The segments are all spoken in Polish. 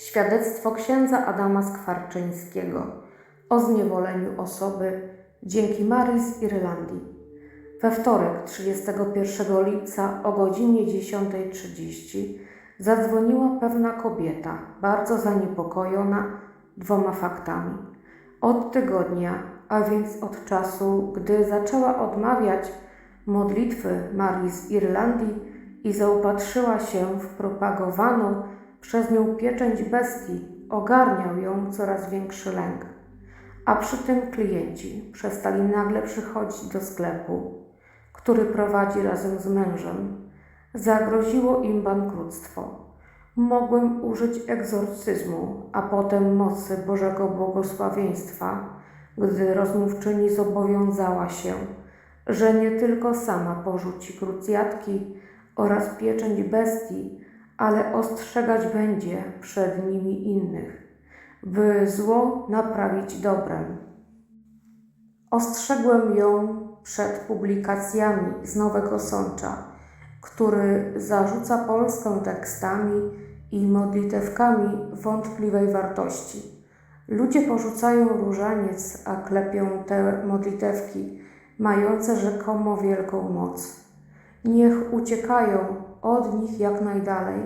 Świadectwo księdza Adama Skwarczyńskiego o zniewoleniu osoby dzięki Marii z Irlandii. We wtorek 31 lipca o godzinie 10.30 zadzwoniła pewna kobieta, bardzo zaniepokojona dwoma faktami. Od tygodnia, a więc od czasu, gdy zaczęła odmawiać modlitwy Marii z Irlandii i zaopatrzyła się w propagowaną przez nią pieczęć bestii, ogarniał ją coraz większy lęk. A przy tym klienci przestali nagle przychodzić do sklepu, który prowadzi razem z mężem. Zagroziło im bankructwo. Mogłem użyć egzorcyzmu, a potem mocy Bożego błogosławieństwa, gdy rozmówczyni zobowiązała się, że nie tylko sama porzuci krucjatki oraz pieczęć bestii, ale ostrzegać będzie przed nimi innych, by zło naprawić dobrem. Ostrzegłem ją przed publikacjami z Nowego Sącza, który zarzuca Polskę tekstami i modlitewkami wątpliwej wartości. Ludzie porzucają różaniec, a klepią te modlitewki, mające rzekomo wielką moc. Niech uciekają od nich jak najdalej,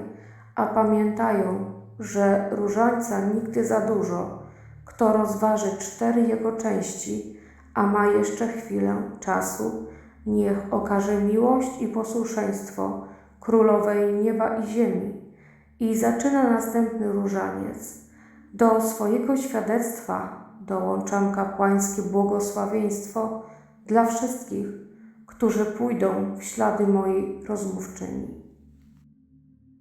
a pamiętają, że różańca nigdy za dużo. Kto rozważy cztery jego części, a ma jeszcze chwilę czasu, niech okaże miłość i posłuszeństwo królowej nieba i ziemi. I zaczyna następny różaniec. Do swojego świadectwa dołączam kapłańskie błogosławieństwo dla wszystkich, którzy pójdą w ślady mojej rozmówczyni.